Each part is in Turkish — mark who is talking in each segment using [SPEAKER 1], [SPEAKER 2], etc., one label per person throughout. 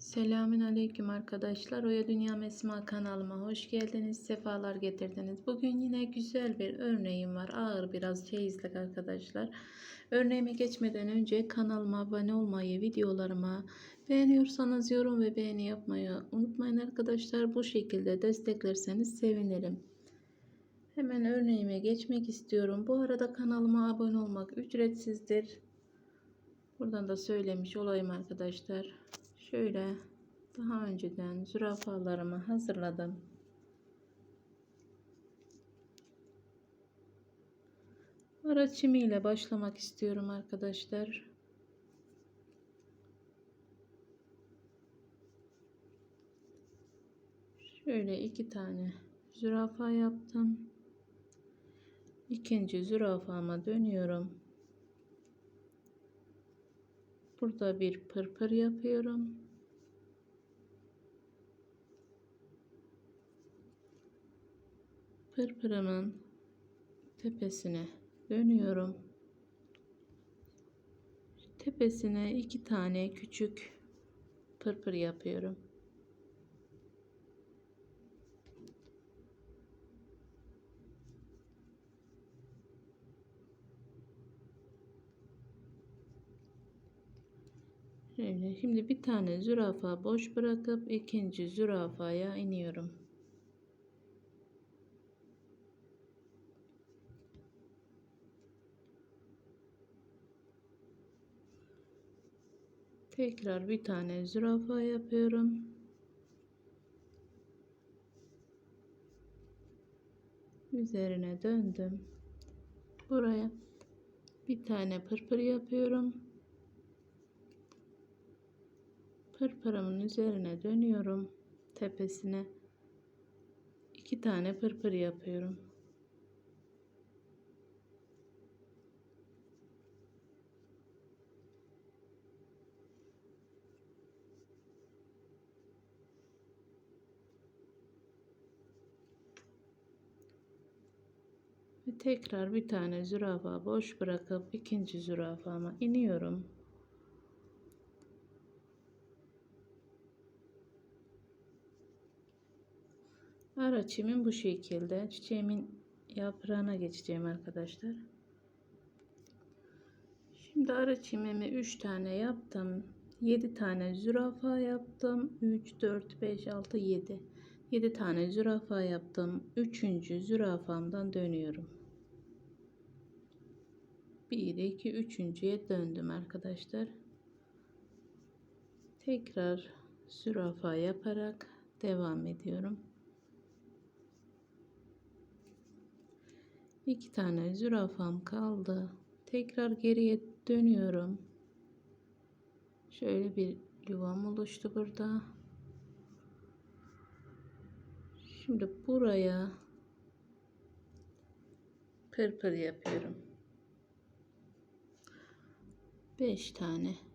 [SPEAKER 1] Selamün aleyküm arkadaşlar. Oya Dünya Mesma kanalıma hoş geldiniz. Sefalar getirdiniz. Bugün yine güzel bir örneğim var. Ağır biraz çeyizlik arkadaşlar. Örneğime geçmeden önce kanalıma abone olmayı, videolarıma beğeniyorsanız yorum ve beğeni yapmayı unutmayın arkadaşlar. Bu şekilde desteklerseniz sevinirim. Hemen örneğime geçmek istiyorum. Bu arada kanalıma abone olmak ücretsizdir. Buradan da söylemiş olayım arkadaşlar. Şöyle daha önceden zürafalarımı hazırladım. Ara çimiyle başlamak istiyorum arkadaşlar. Şöyle iki tane zürafa yaptım. İkinci zürafama dönüyorum. Burada bir pırpır yapıyorum. Pırpırımın tepesine dönüyorum. Tepesine iki tane küçük pırpır yapıyorum. Şimdi bir tane zürafa boş bırakıp ikinci zürafaya iniyorum. Tekrar bir tane zürafa yapıyorum. Üzerine döndüm. Buraya bir tane pırpır yapıyorum. Pırpırımın üzerine dönüyorum. Tepesine iki tane pırpır yapıyorum. Ve tekrar bir tane zürafa boş bırakıp ikinci zürafama iniyorum. Ara çimim bu şekilde. Çiçeğimin yaprağına geçeceğim arkadaşlar. Şimdi ara çimimi 3 tane yaptım. 7 tane zürafa yaptım. 3, 4, 5, 6, 7. 7 tane zürafa yaptım. 3. zürafamdan dönüyorum. 1, 2, 3.ye döndüm arkadaşlar. Tekrar zürafa yaparak devam ediyorum. İki tane zürafam kaldı. Tekrar geriye dönüyorum. Şöyle bir yuvam oluştu burada. Şimdi buraya pırpır yapıyorum. 5 tane.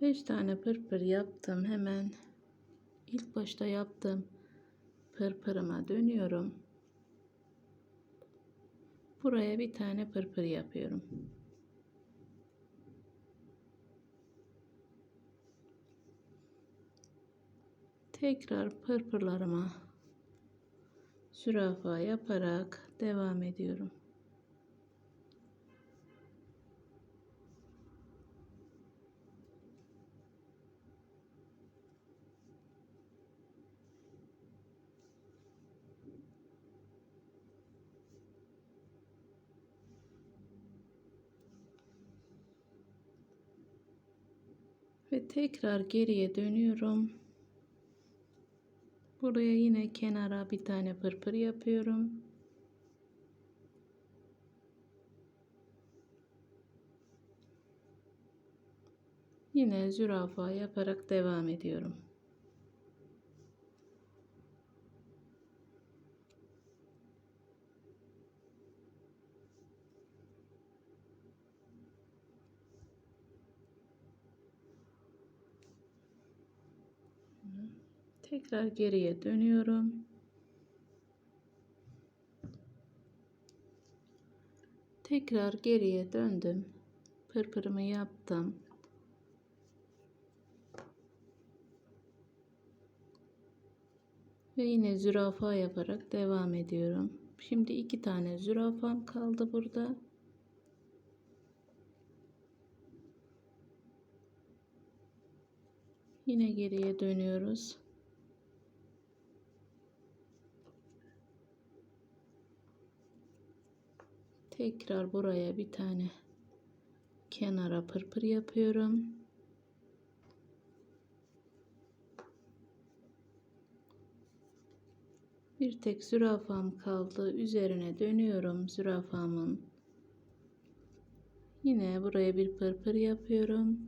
[SPEAKER 1] Beş tane pırpır yaptım. Hemen ilk başta yaptım pırpırıma dönüyorum. Buraya bir tane pırpır yapıyorum. Tekrar pırpırlarıma zürafa yaparak devam ediyorum Ve tekrar geriye dönüyorum. Buraya yine kenara bir tane pırpır yapıyorum. Yine zürafa yaparak devam ediyorum. Tekrar geriye dönüyorum. Tekrar geriye döndüm. Pırpırımı yaptım. Ve yine zürafa yaparak devam ediyorum. Şimdi iki tane zürafam kaldı burada. Yine geriye dönüyoruz. Tekrar buraya bir tane kenara pırpır yapıyorum. Bir tek zürafam kaldı. Üzerine dönüyorum zürafamın. Yine buraya bir pırpır yapıyorum.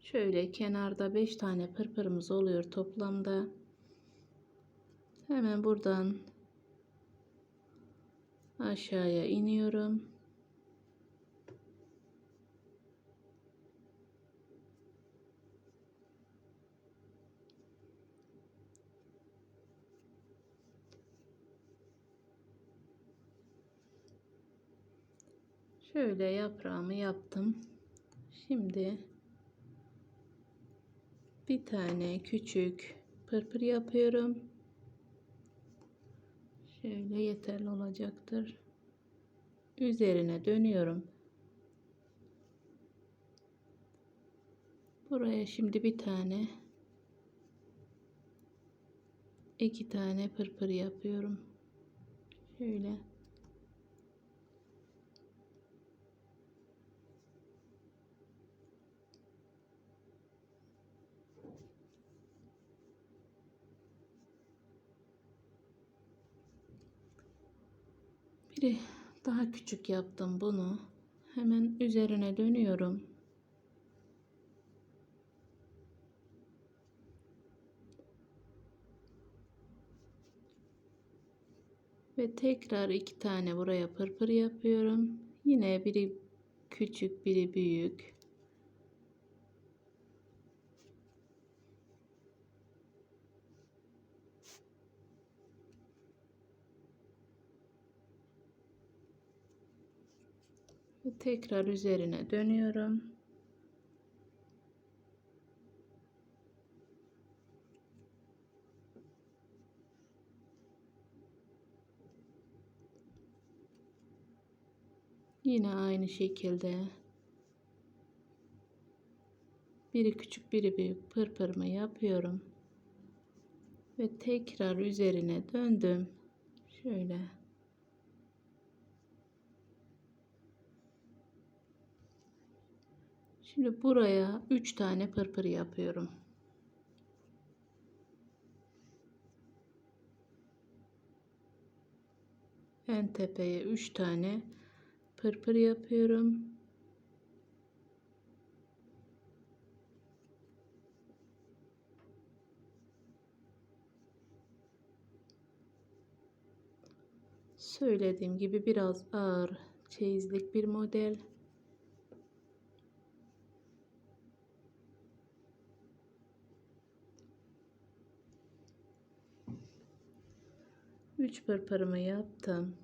[SPEAKER 1] Şöyle kenarda 5 tane pırpırımız oluyor toplamda. Hemen buradan aşağıya iniyorum. Şöyle yaprağımı yaptım. Şimdi bir tane küçük pırpır yapıyorum. Şöyle yeterli olacaktır. Üzerine dönüyorum. Buraya şimdi bir tane iki tane pırpır yapıyorum. Şöyle Biri daha küçük yaptım bunu. Hemen üzerine dönüyorum. Ve tekrar iki tane buraya pırpır yapıyorum. Yine biri küçük, biri büyük. Ve tekrar üzerine dönüyorum. Yine aynı şekilde biri küçük biri büyük pırpırımı yapıyorum. Ve tekrar üzerine döndüm. Şöyle Şimdi buraya 3 tane pırpır yapıyorum. En tepeye 3 tane pırpır yapıyorum. Söylediğim gibi biraz ağır çeyizlik bir model. Üç pırpırımı yaptım.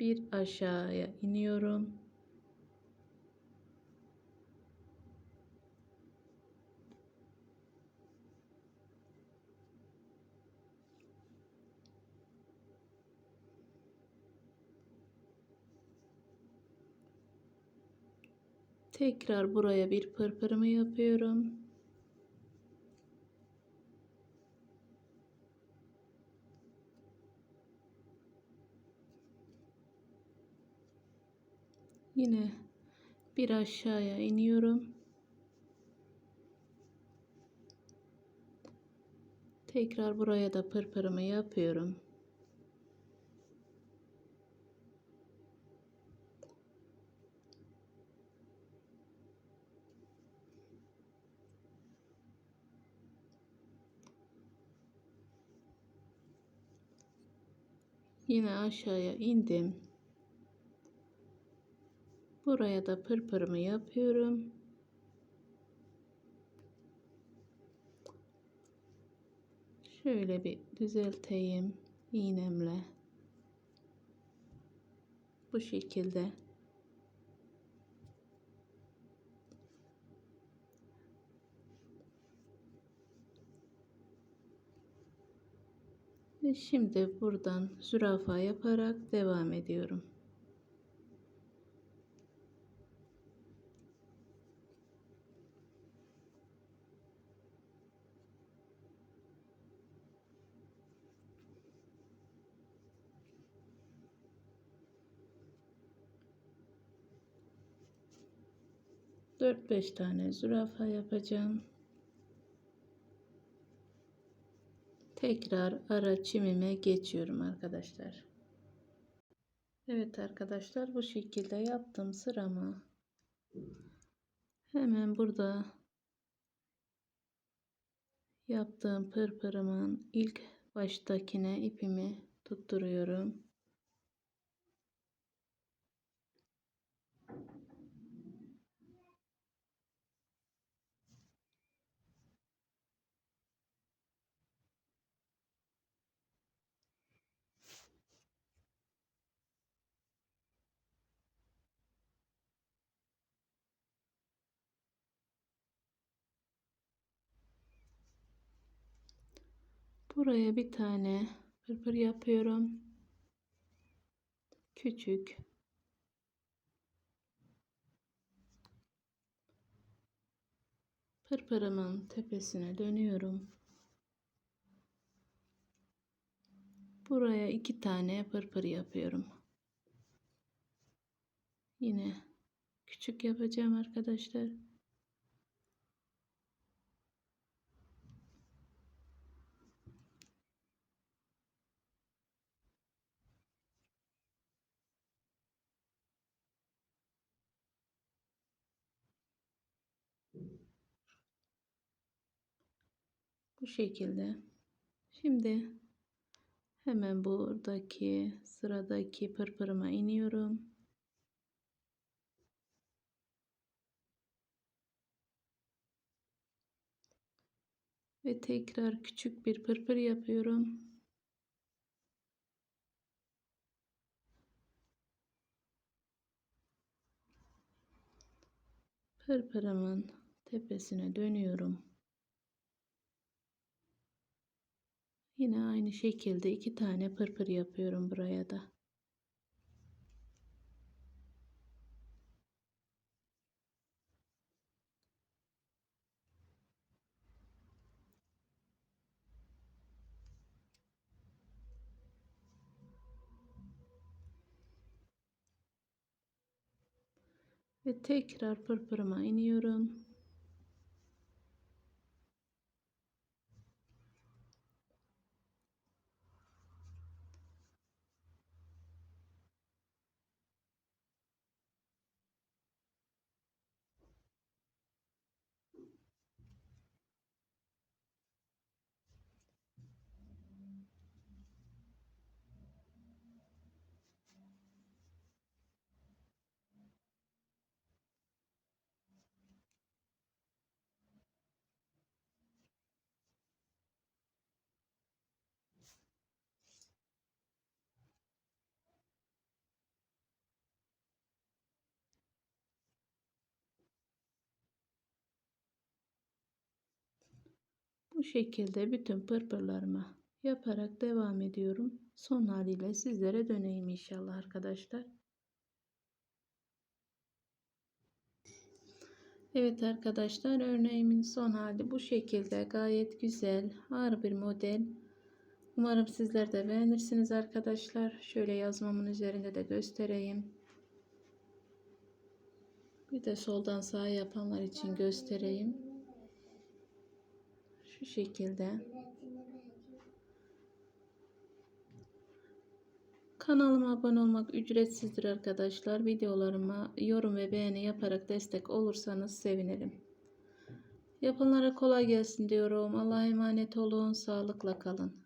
[SPEAKER 1] Bir aşağıya iniyorum. Tekrar buraya bir pırpırımı yapıyorum. Yine bir aşağıya iniyorum. Tekrar buraya da pırpırımı yapıyorum. Yine aşağıya indim. Buraya da pırpırımı yapıyorum. Şöyle bir düzelteyim iğnemle. Bu şekilde. Ve şimdi buradan zürafa yaparak devam ediyorum. Dört beş tane zürafa yapacağım. Tekrar ara çimime geçiyorum arkadaşlar. Evet arkadaşlar bu şekilde yaptım sıramı. Hemen burada yaptığım pırpırımın ilk baştakine ipimi tutturuyorum. Buraya bir tane pırpır yapıyorum. Küçük. Pırpırımın tepesine dönüyorum. Buraya iki tane pırpır yapıyorum. Yine küçük yapacağım arkadaşlar. Bu şekilde. Şimdi hemen buradaki sıradaki pırpırıma iniyorum. Ve tekrar küçük bir pırpır yapıyorum. Pırpırımın tepesine dönüyorum. Yine aynı şekilde iki tane pırpır yapıyorum buraya da. Ve tekrar pırpırıma iniyorum. Şekilde bütün pırpırlarımı yaparak devam ediyorum. Son haliyle sizlere döneyim inşallah arkadaşlar. Evet arkadaşlar örneğimin son hali bu şekilde gayet güzel ağır bir model. Umarım sizler de beğenirsiniz arkadaşlar. Şöyle yazmamın üzerinde de göstereyim. Bir de soldan sağa yapanlar için göstereyim. Şekilde. Kanalıma abone olmak ücretsizdir arkadaşlar. Videolarıma yorum ve beğeni yaparak destek olursanız sevinirim. Yapanlara kolay gelsin diyorum. Allah'a emanet olun. Sağlıkla kalın.